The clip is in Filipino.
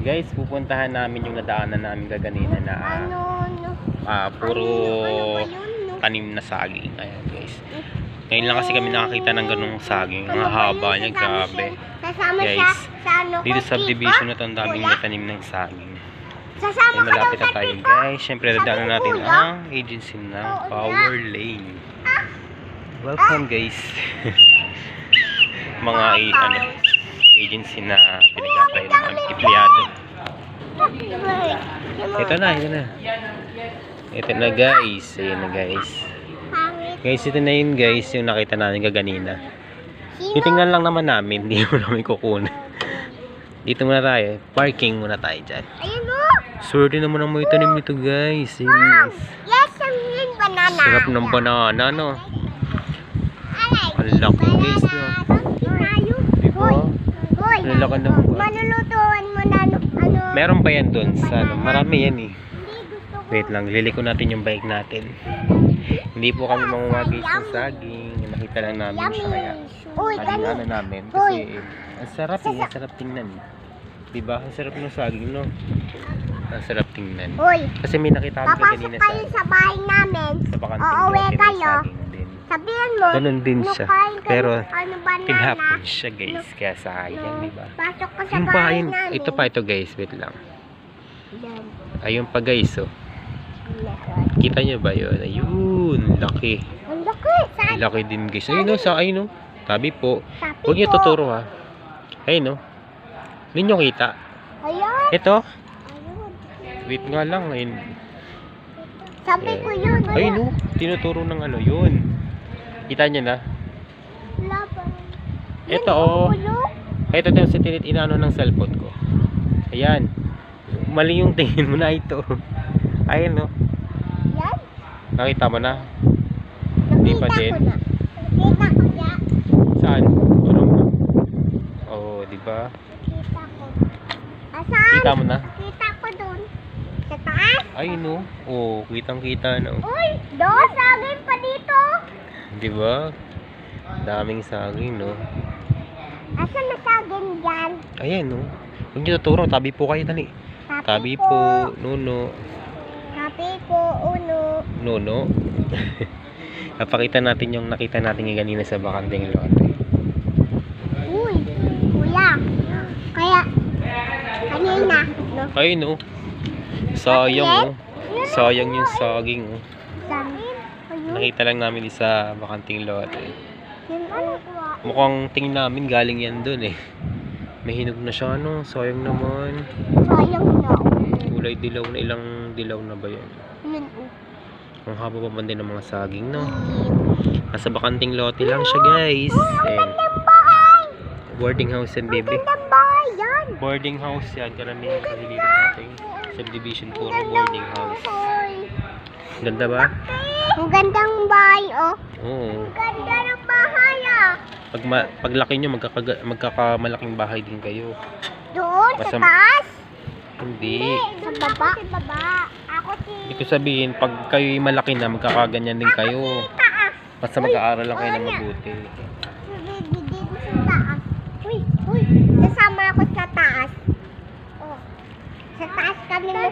Guys, pupuntahan namin yung nadaanan namin kaganina na ah, Ano, no? ah, puro Ano yun, no? tanim na saging. Ayan guys. Ngayon lang kasi kami nakakita ng ganung saging. Ang haba niya, grabe. Guys, ano Dito sa subdivision na to, ang daming Kuya? may tanim ng saging. Sasama Ay, ka malapit na tayo guys. Siyempre, dadaanan natin ang agency ng Power Lane. Welcome guys. Mga ano, agency na pinag-apply ng empleyado. Ito na, ito na. Ito na guys. Ayan na guys. Guys, ito na yun guys, yung nakita namin kaganina. Titingnan lang naman namin, hindi mo namin kukunin. Dito muna tayo. Parking muna tayo dyan. Ayun mo. Swerte naman ang may tanim nito guys. Ayun, guys. Yes, yung banana. Sarap ng banana, no? Ang laki guys, no? Di ba? Ang laki ng Manulutuan mo. Meron pa yan dun sa ano, marami yan eh. Wait lang, liliko natin yung bike natin. Hindi po kami mamumagis ng saging. Nakita lang namin siya kaya. Uy, Halina dali. na namin. Kasi ang sarap eh, ang sarap tingnan eh. Diba? Ang sarap ng saging, no? Ang sarap tingnan. Kasi may nakita kami papasok kanina kayo sa, sa bahay namin. sa ng kayo. saging din. Sabihan mo. Ganun din siya. "Nukain kayo Pero ano banana. siya guys. Kaya sayang, diba? Pasok ka sa Yung bahay yun, namin. ito pa ito guys, wait lang. Yan. Ayun pa guys, oh. Kita nyo ba yun? Ayun, laki. Ang laki. Saan? Laki din guys. Ayun oh, sa ayun oh. Tabi po. Sabi Huwag niyo ko. tuturo ha. Ayun oh. Hindi nyo kita. Ayun. Ito. Ayun. Wait nga lang. Ayun. Sabi ko yun. Ayun oh. Tinuturo ng ano yun. Kita nyo na. Wala pa. Ito oh. Ito din sa tinit inano ng cellphone ko. Ayan. Mali yung tingin mo na ito. Ayun oh. Yan. Nakita mo na. Hindi pa din. ko na. Nakita ko ya. Saan? Tulong mo. Oh, di ba? Nakita ko. Asan? Kita mo na. Nakita ko dun. Sa taas. Ay no. Oh, kitang-kita na. Uy, doon. Sagin pa dito. Di ba? Daming saging, no? Asan na sagin dyan? Ayan, no? Huwag niyo tuturo. Tabi po kayo, dali. Tabi po. Nuno. Sabi ko, uno. Nuno. Napakita natin yung nakita natin yung ganina sa bakanting lote. Uy, kuya. Kaya, kanina, no? Ay, no? Sayang, oh. Sayang yung saging, oh. Sagin. Nakita lang namin sa bakanting lote. Ano? Mukhang tingin namin galing yan dun, eh. May hinog na siya, no? Sayang naman. Sayang na. Kulay dilaw na ilang dilaw na ba yan? Yun, oh. Ang haba pa man din ng mga saging, no? Nasa bakanting lote lang siya, guys. Ayan. Boarding house yan, baby. Boarding house yan. Karamihan kasi dito sa ating subdivision. Puro boarding house. Ganda ba? Ang gandang bahay, oh. Oo. Ang ganda ng bahay, ah. Pag ma paglaki nyo, magkakaga magkakamalaking bahay din kayo. Doon, sa taas? Hindi. Sa baba? Sa baba. Ako si... Ito sabihin, pag kayo malaki na, magkakaganyan din kayo. Taas. Basta mag-aaral lang kayo ng mabuti. Si dito sa taas. Uy, uy. Sasama ako sa taas. Oh. Sa taas kami mo.